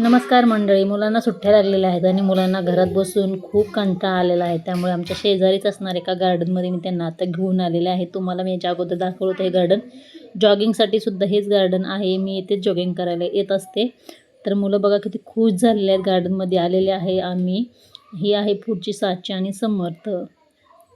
नमस्कार मंडळी मुलांना सुट्ट्या लागलेल्या आहेत आणि मुलांना घरात बसून खूप कंटाळा आलेला आहे. त्यामुळे आमच्या शेजारीच असणार एका गार्डनमध्ये मी त्यांना आता घेऊन आलेले आहे. तुम्हाला मी याच्या अगोदर दाखवलं होतं हे गार्डन जॉगिंगसाठी सुद्धा हेच गार्डन आहे. मी इथेच जॉगिंग करायला येत असते. तर मुलं बघा किती खुश झालेले आहेत गार्डनमध्ये आलेले आहे आम्ही. ही आहे पुढची साची आणि समर्थ.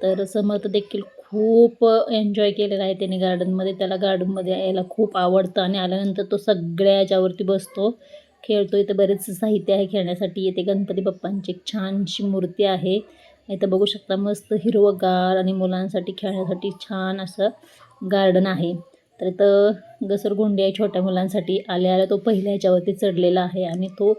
तर समर्थ देखील खूप एन्जॉय केलेला आहे त्याने गार्डनमध्ये त्याला गार्डनमध्ये यायला खूप आवडतं आणि आल्यानंतर तो सगळ्या याच्यावरती बसतो. खेळतो इथं बरेच साहित्य आहे खेळण्यासाठी. इथे गणपती बाप्पांची एक छानशी मूर्ती आहे. इथं बघू शकता मस्त हिरवंगार आणि मुलांसाठी खेळण्यासाठी छान असं गार्डन आहे. तर इथं घसरगुंडी आहे छोट्या मुलांसाठी. आल्या आल्या तो पहिल्या ह्याच्यावरती चढलेला आहे आणि तो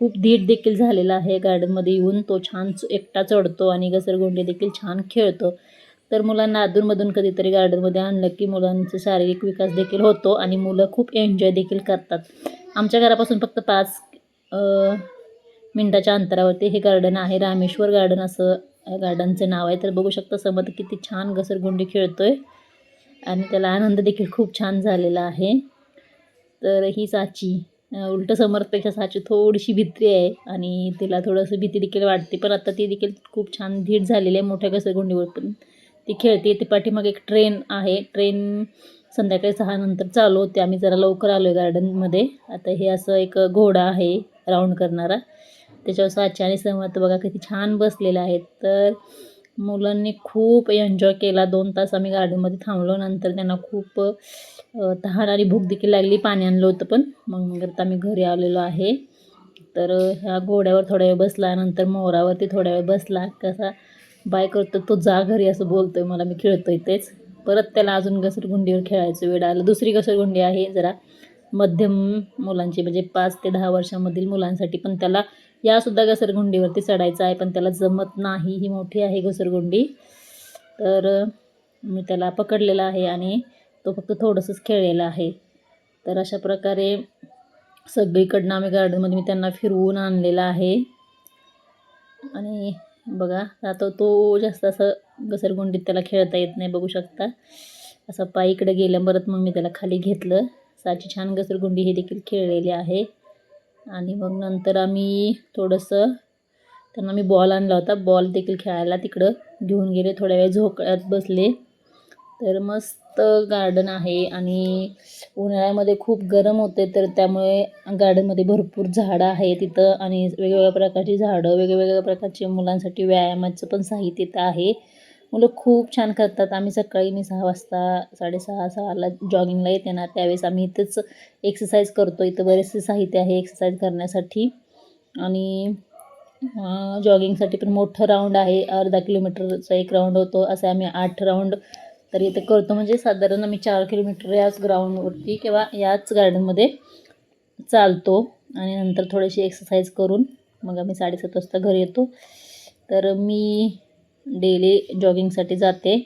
खूप धीट देखील झालेला आहे गार्डनमध्ये येऊन. तो छान एकटा चढतो आणि घसरगुंडी देखील छान खेळतो. तर मुलांना अधूनमधून कधीतरी गार्डनमध्ये आणलं की मुलांचा शारीरिक विकास देखील होतो आणि मुलं खूप एन्जॉय देखील करतात. आमच्या घरापासून फक्त पाच मिनटाच्या अंतरावरती हे गार्डन आहे. रामेश्वर गार्डन असं या गार्डनचं नाव आहे. तर बघू शकता समज किती छान घसरगुंडी खेळतो आहे आणि त्याला आनंद देखील खूप छान झालेला आहे. तर ही साची उलट उलटं समर्थपेक्षा साची थोडीशी भित्री आहे. आणि तिला थोडंसं भीती देखील वाटते. पण आता ती देखील खूप छान धीट झालेली आहे मोठ्या घसरगुंडीवर. पण ती खेळते. ती पाठीमागे एक ट्रेन आहे. ट्रेन संध्याकाळी सहा नंतर चालू होते. आम्ही जरा लवकर आलो आहे गार्डनमध्ये आता हे असं एक घोडा आहे राऊंड करणारा. त्याच्यावर साचे आणि समर्थ बघा किती छान बसलेले आहेत. तर मुलांनी खूप एन्जॉय केला. दोन तास आम्ही गार्डनमध्ये थांबलो. नंतर त्यांना खूप तहान आणि भूक देखील लागली. पाणी आणलं होतं पण. मग नंतर आम्ही घरी आलेलो आहे. तर ह्या घोड्यावर थोड्या वेळ बसला. नंतर मोरावरती थोड्या वेळ बसला. कसा बाय करतो तो जा घरी असं बोलतोय. मला मी खेळतोय तेच. परत त्याला अजून घसरगुंडीवर खेळायचं वेळ आलं. दुसरी घसरगुंडी आहे जरा मध्यम मुलांची म्हणजे पाच ते दहा वर्षामधील मुलांसाठी. पण त्याला यासुद्धा घसरगुंडीवरती चढायचं आहे पण त्याला जमत नाही. ही मोठी आहे घसरगुंडी. तर मी त्याला पकडलेला आहे आणि तो फक्त थोडंसंच खेळलेला आहे. तर अशा प्रकारे सगळीकडनं आम्ही गार्डनमध्ये मी त्यांना फिरवून आणलेला आहे. आणि बघा आता तो जास्त असं घसरगुंडीत त्याला खेळता येत नाही बघू शकता. असं पाय इकडे गेलं परत मग मी त्याला खाली घेतलं. साची छान घसरगुंडी ही देखील खेळलेली आहे. आणि मग नंतर आम्ही थोडंसं त्यांना मी बॉल आणला होता. बॉल देखील खेळायला तिकडं घेऊन गेले. थोड्या वेळ झोकळ्यात बसले. तर मस्त गार्डन आहे आणि उन्हाळ्यामध्ये खूप गरम होते तर त्यामुळे गार्डनमध्ये भरपूर झाडं आहे तिथं. आणि वेगवेगळ्या प्रकारची झाडं वेगवेगळ्या प्रकारचे मुलांसाठी व्यायामाचं पण साहित्य तिथं आहे. मुलं खूप छान करतात. आम्ही सकाळी मी सहा वाजता साडेसहा सहाला जॉगिंगला येते ना त्यावेळेस आम्ही इथंच एक्सरसाइज करतो. इथं बरेचसे साहित्य आहे एक्सरसाइज करण्यासाठी. आणि जॉगिंगसाठी पण मोठं राऊंड आहे. अर्धा किलोमीटरचा एक राऊंड होतो. असे आम्ही आठ राऊंड तर इथे करतो. म्हणजे साधारण आम्ही चार किलोमीटर याच ग्राउंडवरती किंवा याच गार्डनमध्ये चालतो. आणि नंतर थोडीशी एक्सरसाइज करून मग आम्ही साडेसात वाजता घरी येतो. तर मी डेली जॉगिंगसाठी जाते.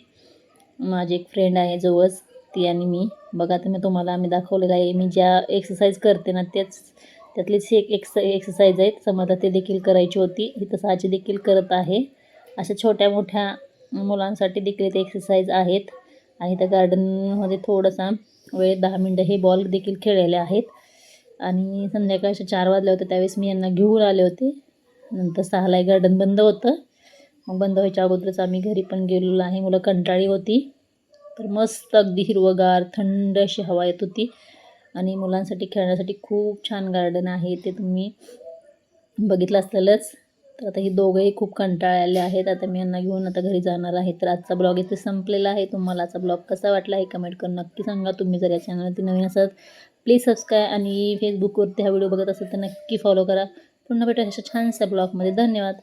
माझी एक फ्रेंड आहे जवळच ती आणि मी. बघा तुम्ही तुम्हाला आम्ही दाखवलेलं आहे. मी ज्या एक्सरसाइज करते ना त्याच त्यातलीच एक एक्स एक्सरसाइज आहे समजा ते देखील करायची होती. तिथं साची देखील करत आहे. अशा छोट्या मोठ्या मुलांसाठी देखील ते एक्सरसाइज आहेत. आणि त्या गार्डनमध्ये थोडासा वेळ दहा मिनटं हे बॉल देखील खेळलेले आहेत. आणि संध्याकाळच्या चार वाजले होते त्यावेळेस मी यांना घेऊन आले होते. नंतर सहाला एक गार्डन बंद होतं. मग बंद व्हायच्या अगोदरच आम्ही घरी पण गेलेलो आहे मुलं कंटाळी होती. तर मस्त अगदी हिरवगार थंड अशी हवा येत होती. आणि मुलांसाठी खेळण्यासाठी खूप छान गार्डन आहे. ते तुम्ही बघितलं असलेलंच तर आता ही दोघंही खूप कंटाळलेले आहेत. आता मी यांना घेऊन आता घरी जाणार आहे. तर आजचा ब्लॉग इथे संपलेला आहे. तुम्हाला आजचा ब्लॉग कसा वाटला हे कमेंट करून नक्की सांगा. तुम्ही जर या चॅनलवरती नवीन असाल प्लीज सबस्क्राईब आणि फेसबुकवरती हा व्हिडिओ बघत असेल तर नक्की फॉलो करा. पुन्हा भेटा अशा छानशा ब्लॉगमध्ये. धन्यवाद.